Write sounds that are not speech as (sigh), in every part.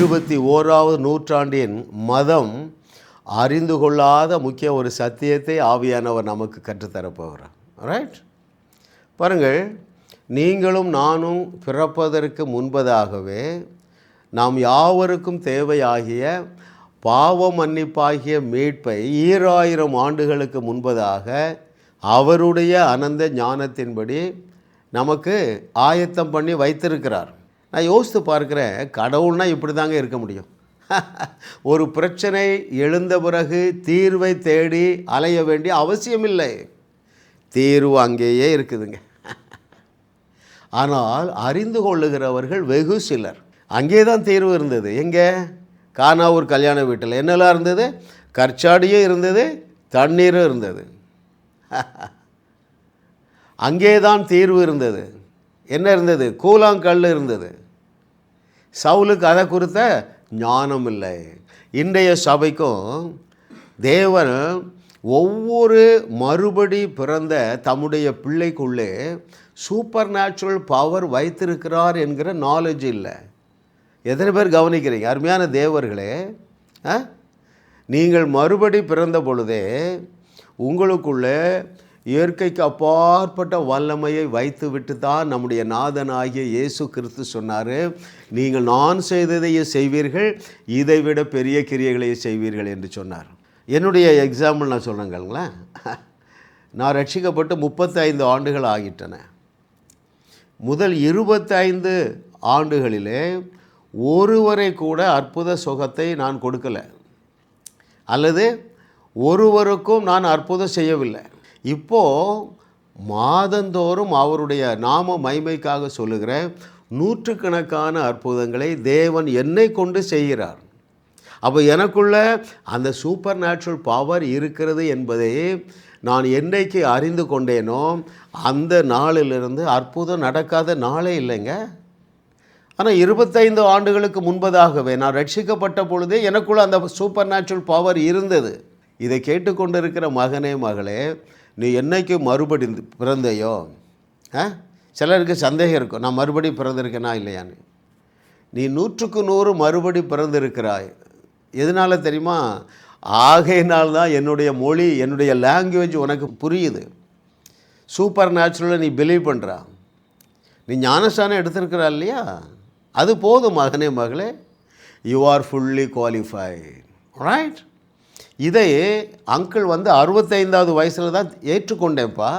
இருபத்தி ஓராவது நூற்றாண்டின் மதம் அறிந்து கொள்ளாத முக்கிய ஒரு சத்தியத்தை ஆவியானவர் நமக்கு கற்றுத்தரப்போகிறார். ரைட் பாருங்கள் நீங்களும் நானும் பிறப்பதற்கு முன்பதாகவே நாம் யாவருக்கும் தேவையாகிய பாவ மன்னிப்பாகிய மீட்பை ஈராயிரம் ஆண்டுகளுக்கு முன்பதாக அவருடைய அனந்த ஞானத்தின்படி நமக்கு ஆயத்தம் பண்ணி வைத்திருக்கிறார். நான் யோசித்து பார்க்குறேன் கடவுள்னால் இப்படி தாங்க இருக்க முடியும். (laughs) ஒரு பிரச்சனை எழுந்த பிறகு தீர்வை தேடி அலைய வேண்டிய அவசியமில்லை. தீர்வு அங்கேயே இருக்குதுங்க. (laughs) ஆனால் அறிந்து கொள்ளுகிறவர்கள் வெகு சிலர். அங்கே தான் தீர்வு இருந்தது. எங்கே? கானாவூர் கல்யாண வீட்டில். என்னெல்லாம் இருந்தது? கற்சாடியும் இருந்தது தண்ணீரும் இருந்தது. (laughs) அங்கே தான் தீர்வு இருந்தது. என்ன இருந்தது? கூழாங்கல் இருந்தது. சவுலுக்கு அதை குறித்த ஞானம் இல்லை. இன்றைய சபைக்கும் தேவன் ஒவ்வொரு மறுபடி பிறந்த தம்முடைய பிள்ளைக்குள்ளே சூப்பர் நேச்சுரல் பவர் வைத்திருக்கிறார் என்கிற நாலேஜ் இல்லை. எத்தனை பேர் கவனிக்கிறீங்க? அருமையான தேவர்களே ஆ? நீங்கள் மறுபடி பிறந்த பொழுதே உங்களுக்குள்ளே இயற்கைக்கு அப்பாற்பட்ட வல்லமையை வைத்துவிட்டு தான் நம்முடைய நாதனாகிய இயேசு கிறிஸ்து சொன்னார். நீங்கள் நான் செய்ததையே செய்வீர்கள் இதைவிட பெரிய கிரியைகளையே செய்வீர்கள் என்று சொன்னார். என்னுடைய எக்ஸாம்பிள் நான் சொல்கிறேங்களேன் நான் ரட்சிக்கப்பட்டு முப்பத்தைந்து ஆண்டுகள் ஆகிட்டன. முதல் இருபத்தைந்து ஆண்டுகளிலே ஒருவரை கூட அற்புத சுகத்தை நான் கொடுக்கலை. அல்லது ஒருவருக்கும் நான் அற்புதம் செய்யவில்லை. இப்போது மாதந்தோறும் அவருடைய நாம மைமைக்காக சொல்லுகிற நூற்றுக்கணக்கான அற்புதங்களை தேவன் என்னை கொண்டு செய்கிறார். அப்போ எனக்குள்ள அந்த சூப்பர் நேச்சுரல் பவர் இருக்கிறது என்பதை நான் என்றைக்கு அறிந்து கொண்டேனோ அந்த நாளிலிருந்து அற்புதம் நடக்காத நாளே இல்லைங்க. ஆனால் இருபத்தைந்து ஆண்டுகளுக்கு முன்பதாகவே நான் ரட்சிக்கப்பட்ட பொழுதே எனக்குள்ள அந்த சூப்பர் நேச்சுரல் பவர் இருந்தது. இதை கேட்டுக்கொண்டிருக்கிற மகனே மகளே நீ என்னைக்கு மறுபடி பிறந்தையோ ஆ? சிலருக்கு சந்தேகம் இருக்கும் நான் மறுபடி பிறந்திருக்கேனா இல்லையான்னு. நீ நூற்றுக்கு நூறு மறுபடி பிறந்திருக்கிறாய். எதனால் தெரியுமா? ஆகையினால் தான் என்னுடைய மொழி என்னுடைய லாங்குவேஜ் உனக்கு புரியுது. சூப்பர் நேச்சுரலாக நீ பிலீவ் பண்ணுறா நீ ஞானஸ்தானம் எடுத்திருக்கிறா இல்லையா? அது போதும் மகனே மகளே. You are fully qualified right இதை அங்கிள் வந்து அறுபத்தைந்தாவது வயசில் தான் ஏற்றுக்கொண்டேன்ப்பா.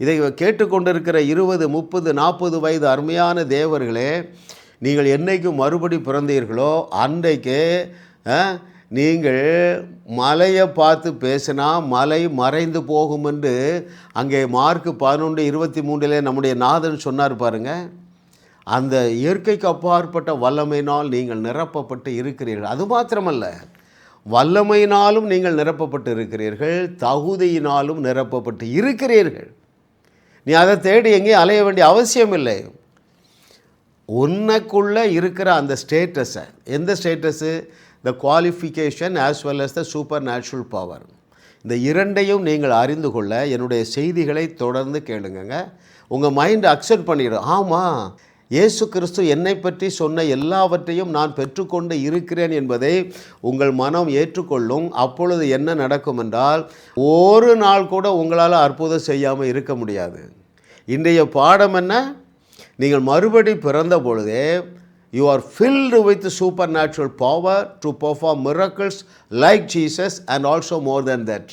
இதை கேட்டுக்கொண்டிருக்கிற இருபது முப்பது நாற்பது வயது அருமையான தேவர்களே நீங்கள் என்றைக்கு மறுபடி பிறந்தீர்களோ அன்றைக்கு நீங்கள் மலையை பார்த்து பேசினா மலை மறைந்து போகும் என்று அங்கே மார்க் பதினொன்று இருபத்தி மூன்றிலே நம்முடைய நாதன் சொன்னார் பாருங்க. அந்த இயற்கைக்கு அப்பாற்பட்ட வல்லமையினால் நீங்கள் நிரப்பப்பட்டு இருக்கிறீர்கள். அது மாத்திரமல்ல. வல்லமையினாலும் நீங்கள் நிரப்பப்பட்டு இருக்கிறீர்கள் தகுதியினாலும் நிரப்பப்பட்டு இருக்கிறீர்கள். நீ அதை தேடி எங்கேயும் அலைய வேண்டிய அவசியம் இல்லை. உன்னைக்குள்ளே இருக்கிற அந்த ஸ்டேட்டஸை எந்த status the qualification as well as the supernatural power இந்த இரண்டையும் நீங்கள் அறிந்து கொள்ள என்னுடைய செய்திகளை தொடர்ந்து கேளுங்கங்க. உங்கள் மைண்ட் அக்செப்ட் பண்ணிடும் ஆமாம் இயேசு கிறிஸ்து என்னை பற்றி சொன்ன எல்லாவற்றையும் நான் பெற்றுக்கொண்டு இருக்கிறேன் என்பதை உங்கள் மனம் ஏற்றுக்கொள்ளும். அப்பொழுது என்ன நடக்கும் என்றால் ஒரு நாள் கூட உங்களால் அற்புதம் செய்யாமல் இருக்க முடியாது. இன்றைய பாடம் என்ன? நீங்கள் மறுபடி பிறந்த பொழுதே you are filled with supernatural power to perform miracles like Jesus and also more than that